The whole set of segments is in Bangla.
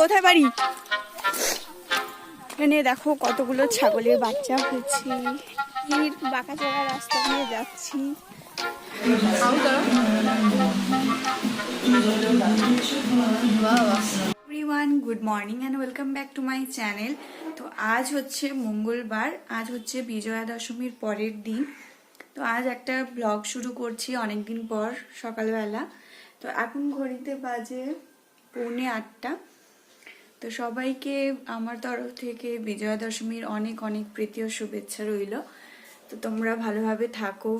কোথায় বাড়ি? এখানে দেখো কতগুলো ছাগলের বাচ্চা হয়েছে। বাঁকা রাস্তা দিয়ে যাচ্ছি। Everyone good morning and welcome back to my channel তো আজ হচ্ছে মঙ্গলবার, আজ হচ্ছে বিজয়া দশমীর পরের দিন। তো আজ একটা ব্লগ শুরু করছি অনেক দিন পর, সকালবেলা। তো এখন ঘড়িতে বাজে পৌনে আটটা। তো সবাইকে আমার তরফ থেকে বিজয়া দশমীর অনেক অনেক প্রীতি ও শুভেচ্ছা রইল। তো তোমরা ভালোভাবে থাকো।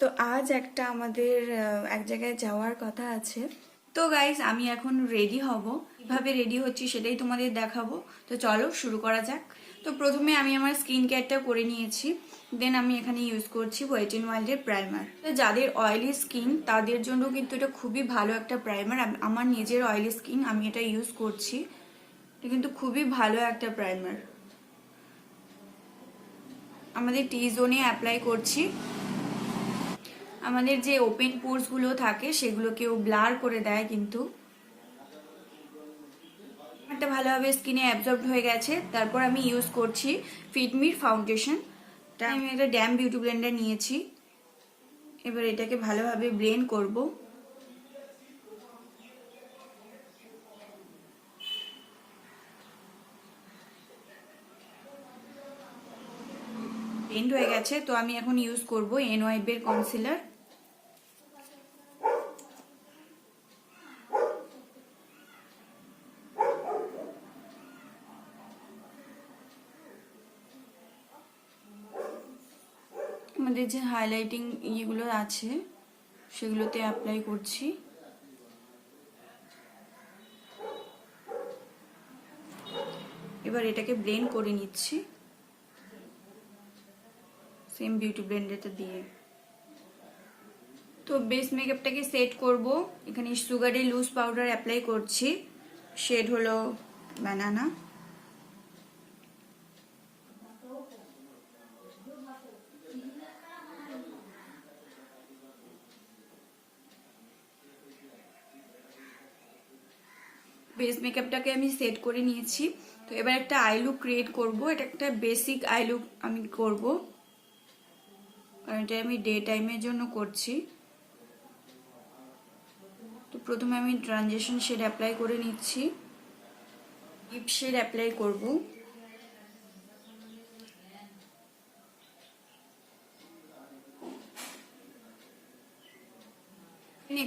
তো আজ একটা আমাদের এক জায়গায় যাওয়ার কথা আছে। তো গাইস আমি এখন রেডি হব। কীভাবে রেডি হচ্ছি সেটাই তোমাদের দেখাবো। তো চলো শুরু করা যাক। তো প্রথমে আমি আমার স্কিন কেয়ারটা করে নিয়েছি। দেন আমি এখানে ইউজ করছি ওয়েট এন্ড ওয়াইল্ডের প্রাইমার যাদের অয়েলি স্কিন তাদের জন্য কিন্তু এটা খুবই ভালো একটা প্রাইমার আমার নিজের অয়েলি স্কিন আমি এটা ইউজ করছি। এটা কিন্তু খুবই ভালো একটা প্রাইমার আমাদের টি জোনে অ্যাপ্লাই করছি। আমাদের যে ওপেন পোর্সগুলো থাকে, সেগুলোকেও ব্লার করে দেয় কিন্তু। একটা ভালোভাবে স্কিনে অ্যাবজর্ব হয়ে গেছে। তারপর আমি ইউজ করছি ফিটমির ফাউন্ডেশন আমি একটা ড্যাম বিউটি ব্লেন্ডার নিয়েছি। এবার এটাকে ভালোভাবে ব্লেন্ড করব। ব্লেন্ড হয়ে গেছে, তো আমি এখন ইউজ করব এন ওয়াইবের কনসিলার আমাদের যে হাইলাইটিং ইয়েগুলো আছে, সেগুলোতে অ্যাপ্লাই করছি। এবার এটাকে ব্লেন্ড করে নিচ্ছি। সেম বিউটি ব্লেন্ডারটা দিয়ে। তো বেস মেকআপটাকে সেট করব। এখানে সুগারের লুজ পাউডার অ্যাপ্লাই করছি। শেড হলো ব্যানানা বেস মেকআপটাকে আমি সেট করে নিয়েছি। তো এবার একটা আই লুক ক্রিয়েট করব। এটা একটা বেসিক আই লুক আমি করব। কারণ এটা আমি ডে টাইমের জন্য করছি। তো প্রথমে আমি ট্রানজেকশন শেড অ্যাপ্লাই করে নিচ্ছি। লিপ শেড অ্যাপ্লাই করব।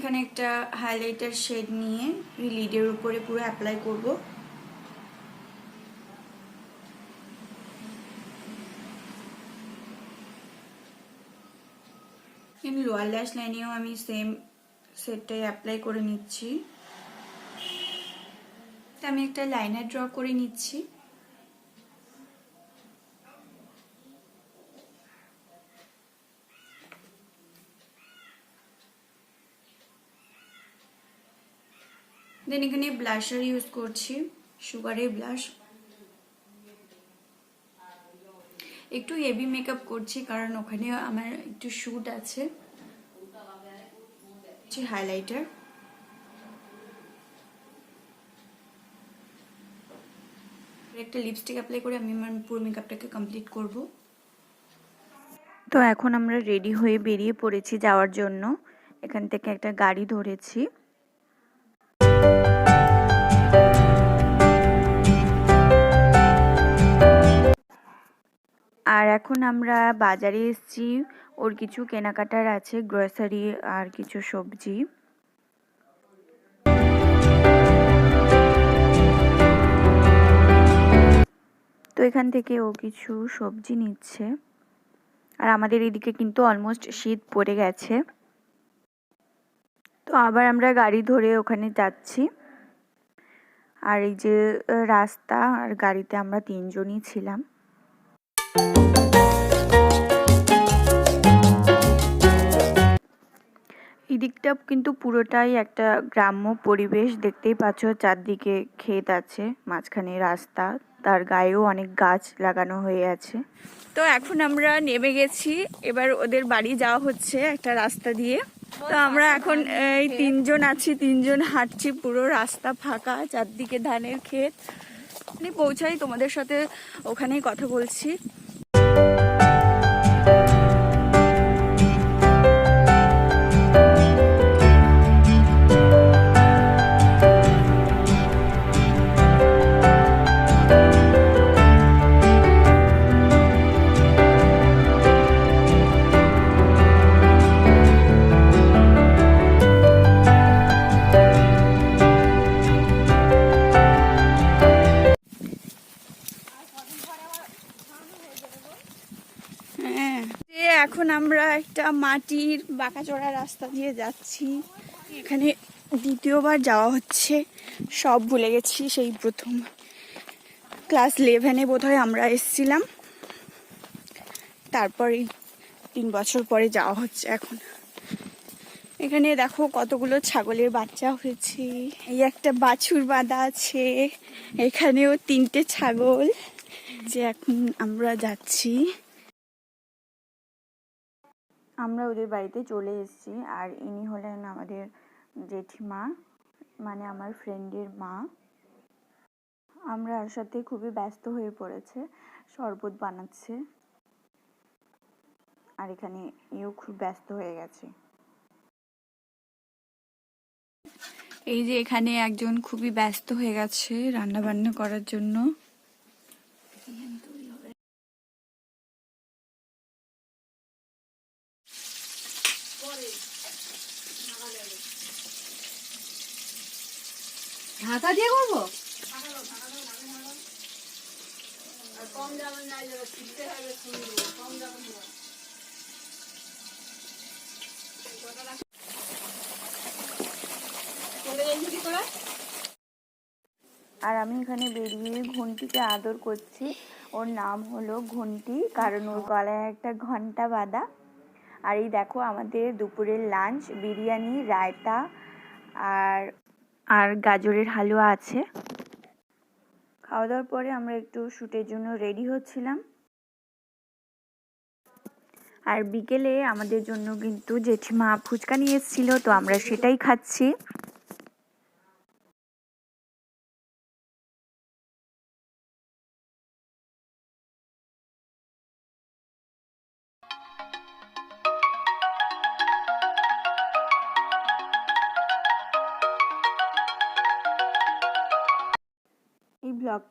এখানে একটা হাইলাইটার শেড নিয়ে লিডের উপরে পুরো অ্যাপ্লাই করব। লোয়ার ল্যাশ লাইনেও আমি সেম সেটটাই অ্যাপ্লাই করে নিচ্ছি। আমি একটা লাইনার ড্র করে নিচ্ছি। দেন এখানে ব্লাশার ইউজ করছি সুগারের ব্লাশ একটু হেভি মেকআপ করছি কারণ ওখানে আমার একটু শ্যুট আছে। হাইলাইটার একটা লিপস্টিক অ্যাপ্লাই করে আমি আমার পুরো মেকআপটাকে কমপ্লিট করব। তো এখন আমরা রেডি হয়ে বেরিয়ে পড়েছি যাওয়ার জন্য। এখান থেকে একটা গাড়ি ধরেছি। আর এখন আমরা বাজারে এসেছি। ওর কিছু কেনাকাটার আছে গ্রসারি আর কিছু সবজি। তো এখান থেকে ও কিছু সবজি নিচ্ছে। আর আমাদের এদিকে কিন্তু অলমোস্ট শীত পড়ে গেছে। তো আবার আমরা গাড়ি ধরে ওখানে যাচ্ছি। আর এই যে রাস্তা আর গাড়িতে আমরা তিনজনই ছিলাম। এদিকটা কিন্তু পুরোটাই একটা গ্রাম্য পরিবেশ, দেখতেই পাচ্ছ চারদিকে ক্ষেত আছে, মাঝখানে রাস্তা, তার গায়েও অনেক গাছ লাগানো হয়ে আছে। তো এখন আমরা নেমে গেছি, এবার ওদের বাড়ি যাওয়া হচ্ছে একটা রাস্তা দিয়ে। তো আমরা এখন, এই তিনজন আছি, তিনজন হাঁটছি, পুরো রাস্তা ফাঁকা, চারদিকে ধানের ক্ষেত। পৌঁছাই তোমাদের সাথে, ওখানেই কথা বলছি। একটা মাটির বাঁকাচোড়া রাস্তা দিয়ে যাচ্ছি। এখানে দ্বিতীয়বার যাওয়া হচ্ছে। সব ভুলে গেছি সেই প্রথম। ক্লাস ইলেভেনে বোধহয় আমরা এসছিলাম। তারপরে তিন বছর পরে যাওয়া হচ্ছে এখন। এখানে দেখো কতগুলো ছাগলের বাচ্চা হয়েছে। এই একটা বাছুর বাঁধা আছে। এখানেও তিনটে ছাগল। যে এখন আমরা যাচ্ছি। আমরা ওদের বাড়িতে চলে এসেছি আর ইনি হলেন আমাদের জেঠিমা মানে আমার ফ্রেন্ডের মা। আমরা সাথে খুবই ব্যস্ত হয়ে পড়েছে, শরবত বানাচ্ছে। আর এখানে ইও খুব ব্যস্ত হয়ে গেছে। এই যে এখানে একজন খুবই ব্যস্ত হয়ে গেছে রান্না বান্না করার জন্য। ঢাকা দিয়ে করব? আর আমি এখানে বেরিয়ে ঘন্টিকে আদর করছি। ওর নাম হলো ঘন্টি কারণ ওর গলায় একটা ঘণ্টা বাঁধা। আর এই দেখো আমাদের দুপুরের লাঞ্চ বিরিয়ানি রায়তা আর আর গাজরের হালুয়া আছে। খাওয়া দাওয়ার পরে আমরা একটু শ্যুটের জন্য রেডি হচ্ছিলাম। আর বিকেলে আমাদের জন্য কিন্তু জেঠিমা ফুচকা নিয়ে এসেছিল, তো আমরা সেটাই খাচ্ছি।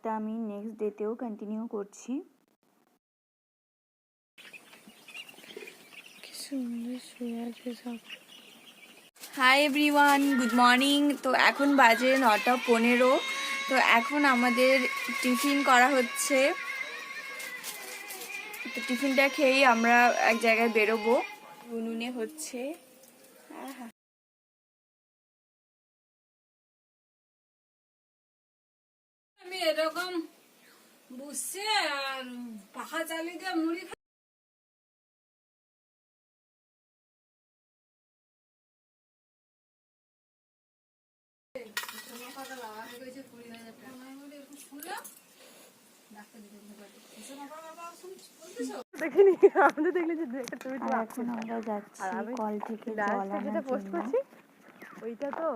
ব্লগটা আমি নেক্সট ডেতেও কন্টিনিউ করছি। হাই এভরিওয়ান গুড মর্নিং তো এখন বাজে নটা পনেরো। তো এখন আমাদের টিফিন করা হচ্ছে। তো টিফিনটা খেয়েই আমরা এক জায়গায় বেরোবো। উনুনে হচ্ছে। আমি এরকম বুঝছে আর পাখা চালিয়ে দিয়ে মুড়ি দেখিনি। আমাদের দেখলে যে একটা আর আমি কল থেকে জল আনার জন্য। ওইটা তো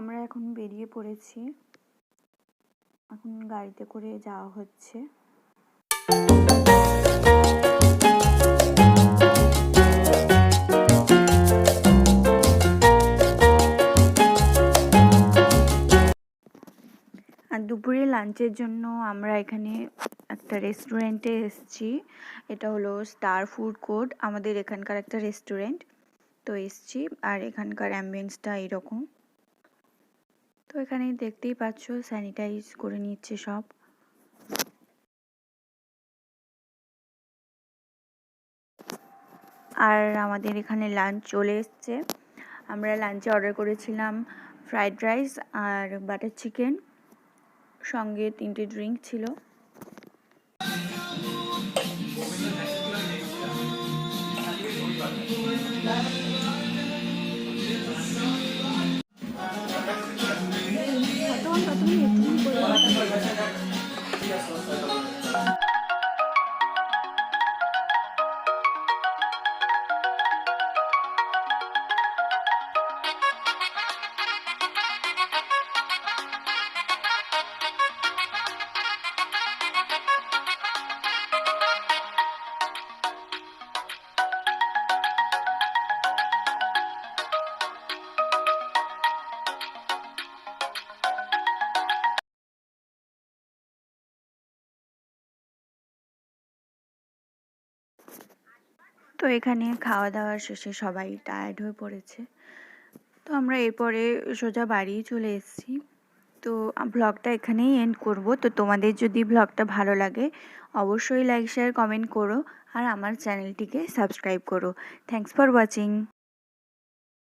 আমরা এখন বেরিয়ে পড়েছি। এখন গাড়িতে করে যাওয়া হচ্ছে। আর দুপুরে লাঞ্চের জন্য আমরা এখানে একটা রেস্টুরেন্টে এসেছি। এটা হলো স্টার ফুড কোর্ট। আমাদের এখানকার একটা রেস্টুরেন্ট। তো এসছি। আর এখানকার অ্যাম্বিয়েন্সটা এরকম। তো এখানে দেখতেই পাচ্ছ স্যানিটাইজ করে নিচ্ছে সব। আর আমাদের এখানে লাঞ্চ চলে এসছে। আমরা লাঞ্চে অর্ডার করেছিলাম ফ্রাইড রাইস আর বাটার চিকেন সঙ্গে তিনটে ড্রিঙ্ক ছিল। তো এখানে খাওয়া দাওয়া শেষে সবাই টায়ার্ড হয়ে পড়েছে। তো আমরা এরপরে সোজা বাড়ি চলে এসেছি। তো ব্লগটা এখানেই এন্ড করব। তো তোমাদের যদি ব্লগটা ভালো লাগে, অবশ্যই লাইক শেয়ার কমেন্ট করো। আর আমার চ্যানেলটিকে সাবস্ক্রাইব করো। Thanks for watching